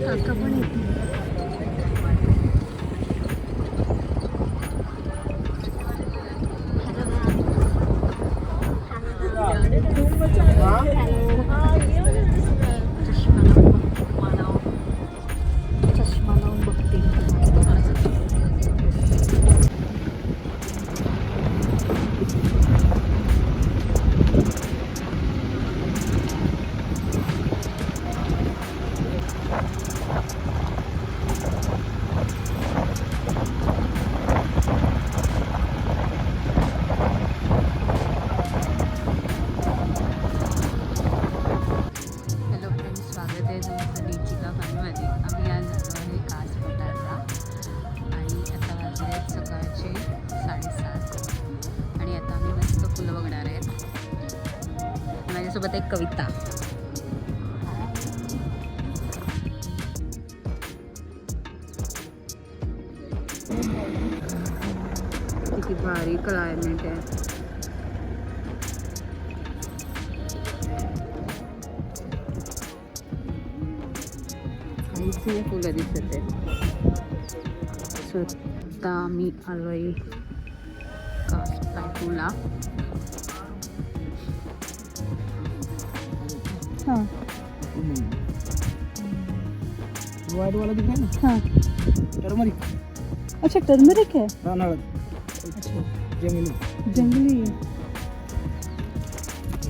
काका पण येतील आहेत माझ्यासोबत एक कविता. किती भारी क्लायमेट आहे. फुलं दिसत आहे स्वतः मी आलोय कास पॅटूला हाँ। वाईट वाला दिखाय ना? हाँ। टर्मरिक अच्छा टर्मरिक है? रान हळद जंगली। जंगली है।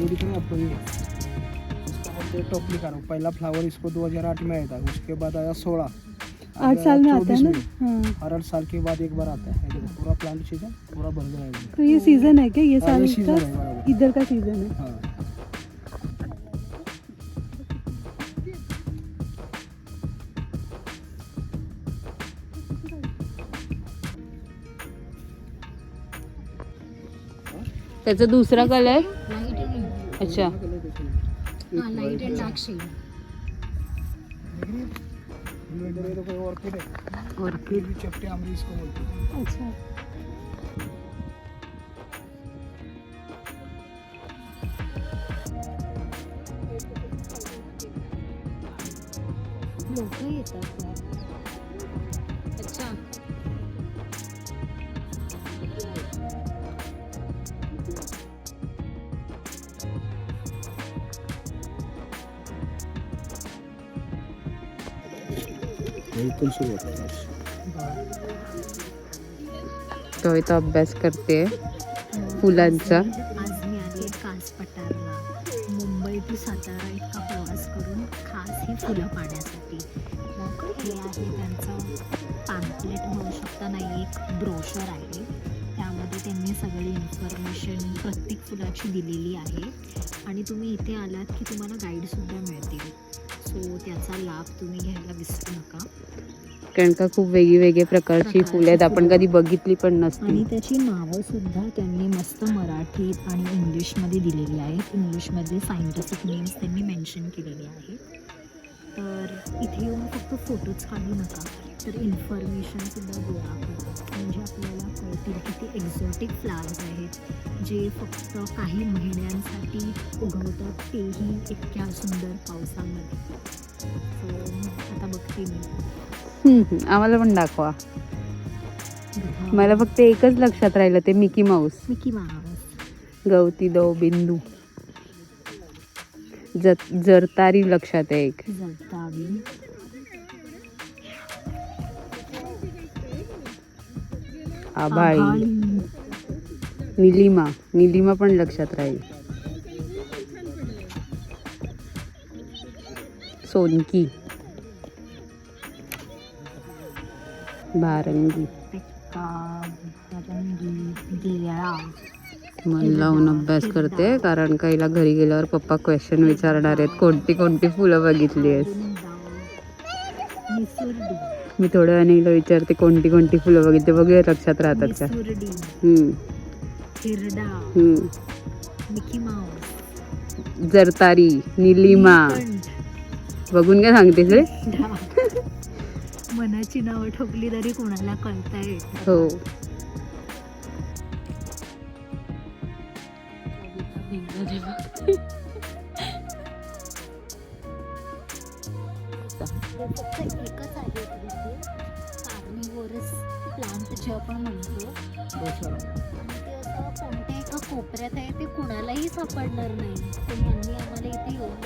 ये दिख रहा है आपको ये इसका बोलते हैं। टोपली पहला फ्लावर इसको 2008 में आया था। उसके बाद आया 16 आठ साल में आता है ना? हाँ। हर आठ साल के बाद एक बार आता है। देखो, पूरा प्लांट सीज़न पूरा भर गया है तो ये सीज़न है क्या? ये हाँ, साल का इधर का सीज़न है? हाँ। इसको बोलते हैं अच्छा. लोक येतात. इथून सुरुवात आहे कविता अभ्यास करते फुलांचा. आज मी आली कास पठारला मुंबई टू सातारा इतका प्रवास करून खास ही फुलं पाहण्यासाठी. मग हे आहे त्यांचं पॅम्पलेट म्हणू शकता नाही एक ब्रोशर आहे. त्यामध्ये त्यांनी सगळी इन्फॉर्मेशन प्रत्येक फुलाची दिलेली आहे. आणि तुम्ही इथे आलात की तुम्हाला गाईडसुद्धा मिळतील सो त्याचा लाभ तुम्ही घ्यायला विसरू नका. कारण का खूप वेगळी वेगळी प्रकारची फुलं आहेत. आपण कधी बघितली पण आणि नसतील त्याची नावं सुद्धा त्यांनी मस्त मराठीत आणि इंग्लिशमध्ये दिलेली आहेत. इंग्लिशमध्ये सायंटिफिक नेम्स त्यांनी मेन्शन केलेले आहेत. तर इथे येऊन फक्त फोटोच काढू नका. तर इन्फॉर्मेशनसुद्धा गोळा करा. म्हणजे आपल्याला कळतील की ते एक्झॉटिक फ्लावर्स आहेत जे फक्त काही महिन्यांसाठी उगवतात तेही इतक्या सुंदर पावसामध्ये. सो आता बघते मी. आम्हाला पण दाखवा. मला फक्त एकच लक्षात राहिलं ते मिकी माऊस मिकी माऊस गवती दव बिंदू. जत जरतारी लक्षात आहे एक. जगतावी आभाळी निलिमा. निलिमा पण लक्षात राहील. सोनकी. भारंगी मन लावून अभ्यास करते कारण काहीला घरी गेल्यावर पप्पा क्वेश्चन विचारणार आहेत कोणती कोणती फुलं बघितली आहेस? मी थोड्या वेळाने हिला विचारते कोणती कोणती फुलं बघितली? बघूया लक्षात राहतात का मिसुर्डी हम्म, हिरडा. हम्म. मिकी माऊस जरतारी निलिमा. नीलकंठ, बघून काय सांगतेस रे? ढाक. मनाची नावं ठोकली तरी कोणाला कळता येत हो. कविता आपण म्हणतो. ते असं कोणत्या एका कोपऱ्यात आहे ते कुणालाही सापडणार नाही. तर यांनी आम्हाला इथे येऊन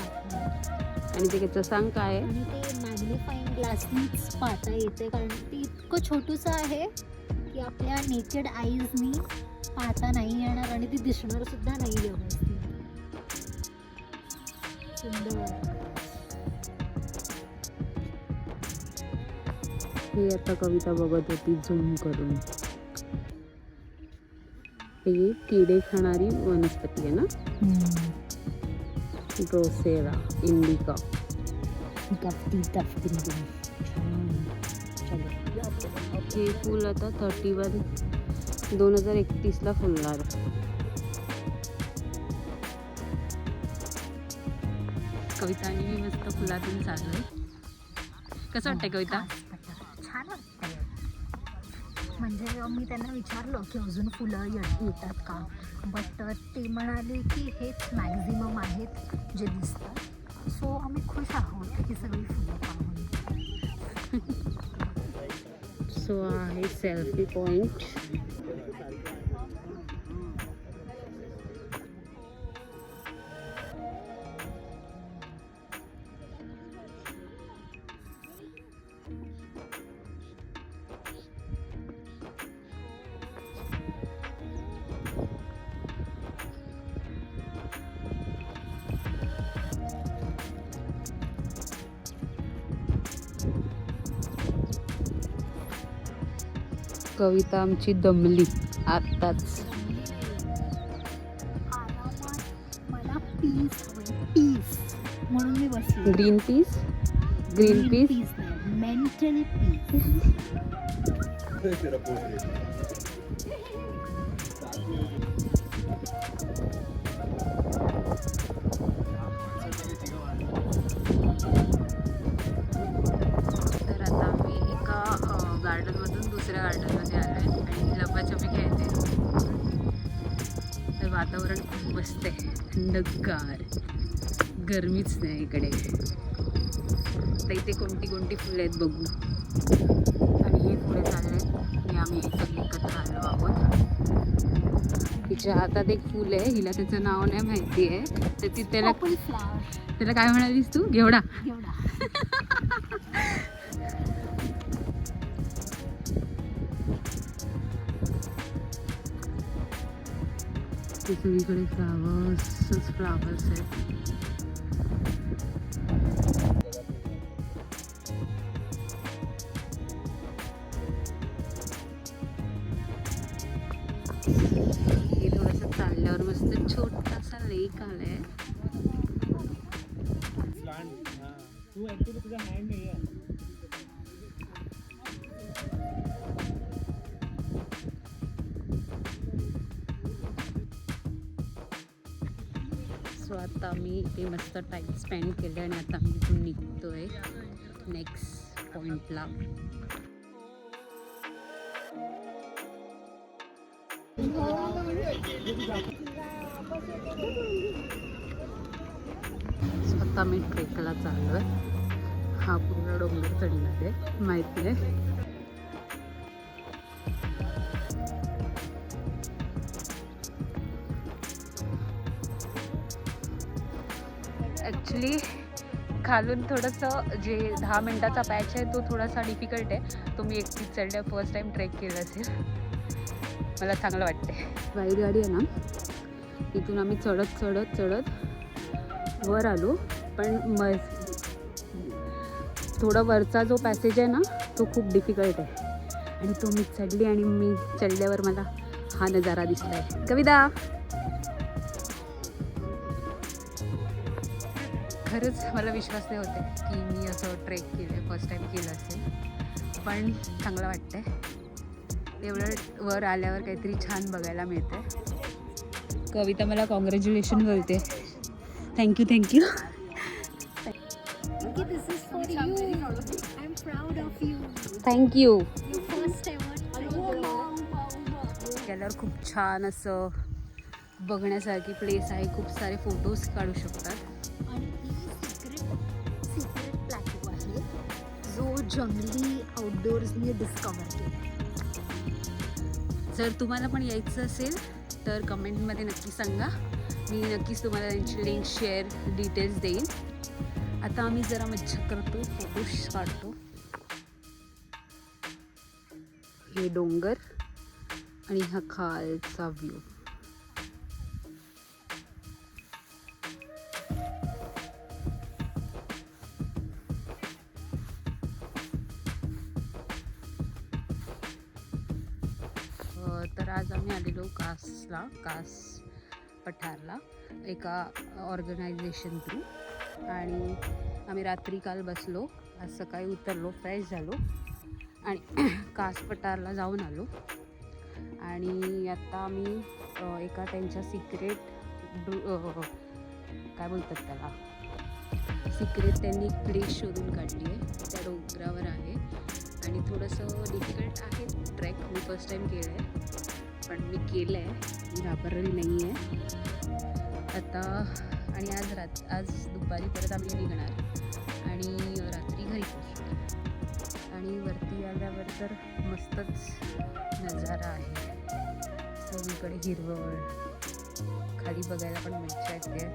आणि ते त्याचं सांग काय आणि ते मॅग्निफाईंग ग्लासनीच पाहता येते कारण ते इतकं छोटूचं आहे की आपल्या नेकेड आईजनी पाहता नाही येणार आणि ती दिसणार सुद्धा नाही व्यवस्थित. सुंदर. हे आता कविता बघत होती झूम करून. हे किडे खाणारी वनस्पती आहे ना? ड्रोसेरा इंडिका हे फूल आता थर्टी वन दोन हजार एकतीसला फुलणार. कविता आणि मी मस्त फुलातून चाललोय. कसं वाटतंय कविता? छान वाटतंय म्हणजे मी त्यांना विचारलं की अजून फुलं येतात का? बट ते म्हणाले की हेच मॅक्झिमम आहेत जे दिसतात. सो आम्ही खुश आहोत ही सगळी फुलं पाहून. सो आहे सेल्फी पॉईंट कविता आमची दमली आत्ताच. आरामात मला पीस हवंय. पीस म्हणून मी बसले. Green peace green peace mental peace दुसऱ्या गार्डनमध्ये आलो आहे आणि लपाछपी खेळते. तर वातावरण खूप मस्त आहे. थंडगार. गरमीच नाही इकडे. तर इथे कोणती कोणती फुलं आहेत बघू. आणि हे पुढे चालले हे आम्ही सगळे एकत्र आलो आहोत. तिच्या हातात एक फूल आहे. हिला त्याचं नाव नाही माहिती आहे. तर ती त्याला त्याला काय म्हणालीस तू? घेवडा. एवढा ते सगळीकडे फ्लावर्सच फ्लावर्स आहेत हे सो आता आम्ही इथे मस्त टाईम स्पेंड केलं आणि आता आम्ही इथून आहे नेक्स्ट पॉईंटला सो आता मी ट्रेकला चाललो आहे हा पूर्ण डोंगर चढणार आहे माहिती आहे ॲक्च्युली खालून थोडंसं जे दहा मिनटाचा पॅच आहे तो थोडासा डिफिकल्ट आहे. तो मी एकटीच चढल्या फर्स्ट टाईम ट्रेक केला असेल. मला चांगलं वाटते वाईट गाडी आहे ना इथून आम्ही चढत चढत चढत वर आलो. पण म थोडा वरचा जो पॅसेज आहे ना तो खूप डिफिकल्ट आहे. आणि तो मी चढली आणि मी चढल्यावर मला हा नजारा दिसला आहे कविता! खरंच मला विश्वास नाही होते की मी असं ट्रेक केलं फर्स्ट टाईम केलं असेल. पण चांगलं वाटतंय. एवढं वर आल्यावर काहीतरी छान बघायला मिळतं कविता मला कॉंग्रॅच्युलेशन बोलते. Thank you thank you. Thank you. गेल्यावर खूप छान असं बघण्यासारखी प्लेस आहे. खूप सारे फोटोज काढू शकतात. जंगली आउटडोअर्सनी डिस्कवर केलं. जर तुम्हाला पण यायचं असेल तर कमेंटमध्ये नक्की सांगा. मी नक्कीच तुम्हाला त्यांची लिंक शेअर डिटेल्स देईन. आता आम्ही जरा मच्छा करतो फोटोश काढतो. हे डोंगर आणि हा खालचा व्ह्यू कास पठारला एका ऑर्गनायझेशन थ्रू आणि आम्ही रात्री काल बसलो. आज सकाळी उतरलो फ्रेश झालो. आणि कास पठारला जाऊन आलो. आणि आत्ता आम्ही एका त्यांच्या सिक्रेट काय बोलतात त्याला? सिक्रेट त्यांनी एक प्लेस शोधून काढली आहे. त्या डोंगरावर आहे. आणि थोडंसं डिफिकल्ट आहे. ट्रॅक मी फर्स्ट टाईम केलं आहे पण मी केलं आहे घाबरलेली नाही आहे आता आणि आज रात आज दुपारी परत आम्ही निघणार. आणि रात्री घरी आणि वरती आल्यावर तर मस्तच नजारा आहे. सगळीकडे हिरवळ. खाली बघायला पण मज्जा येते.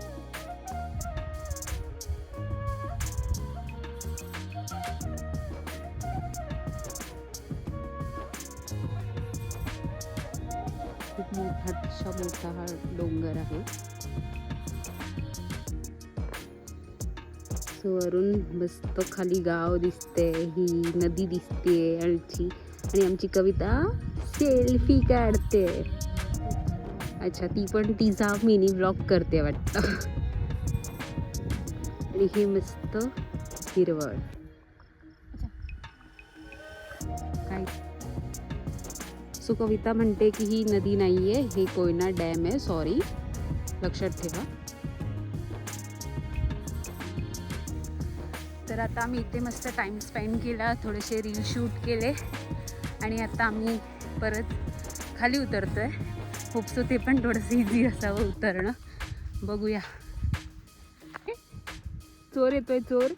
मोठासा हा डोंगर आहे. सो वरून मस्त खाली गाव दिसते ही नदी दिसते आमची. आणि आमची कविता सेल्फी काढते. अच्छा ती पण तिचा मिनी ब्लॉग करते वाटतं. आणि हे मस्त हिरवळ. सो कविता म्हणते की ही नदी नाही आहे हे कोयना डॅम आहे. सॉरी लक्षात ठेवा. तर आता आम्ही इथे मस्त टाईम स्पेंड केला थोडेसे रील शूट केले आणि आता आम्ही परत खाली उतरतोय. होपसो ते पण थोडंसं इझी असावं उतरणं. बघूया. चोर येतोय चोर.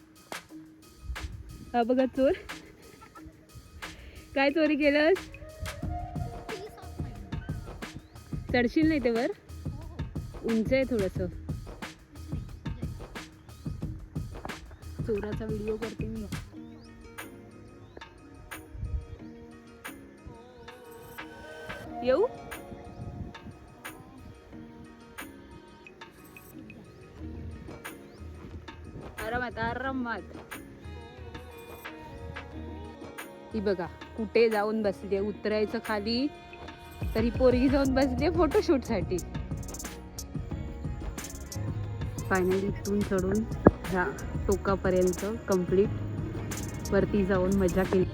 हा बघा चोर. काय चोरी केलंस? चढशील नाही ते वर उंच आहे थोडस. चोराचा व्हिडिओ करते मी. येऊ? आरामात आरामात. ही बघा कुठे जाऊन बसली उतरायचं खाली. तरी पोरगी जाऊन बसली फोटोशूटसाठी फायनली इथून चढून ह्या टोकापर्यंत कंप्लीट वरती जाऊन मजा केली.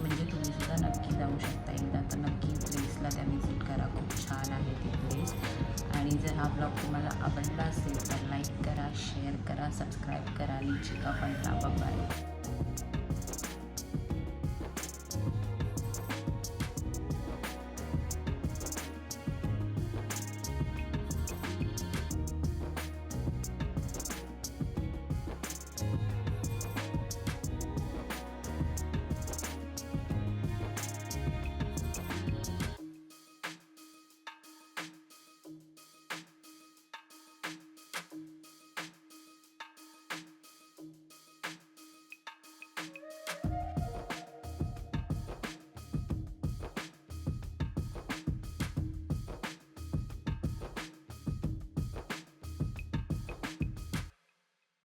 म्हणजे तुम्ही सुद्धा नक्की जाऊ शकता. एकदा तर नक्की प्लेसला त्या व्हिजिट करा. खूप छान आहे ती प्लेस आणि जर हा ब्लॉग तुम्हाला आवडला असेल तर लाईक करा शेअर करा सबस्क्राईब करा. आणि चिका पण बाय.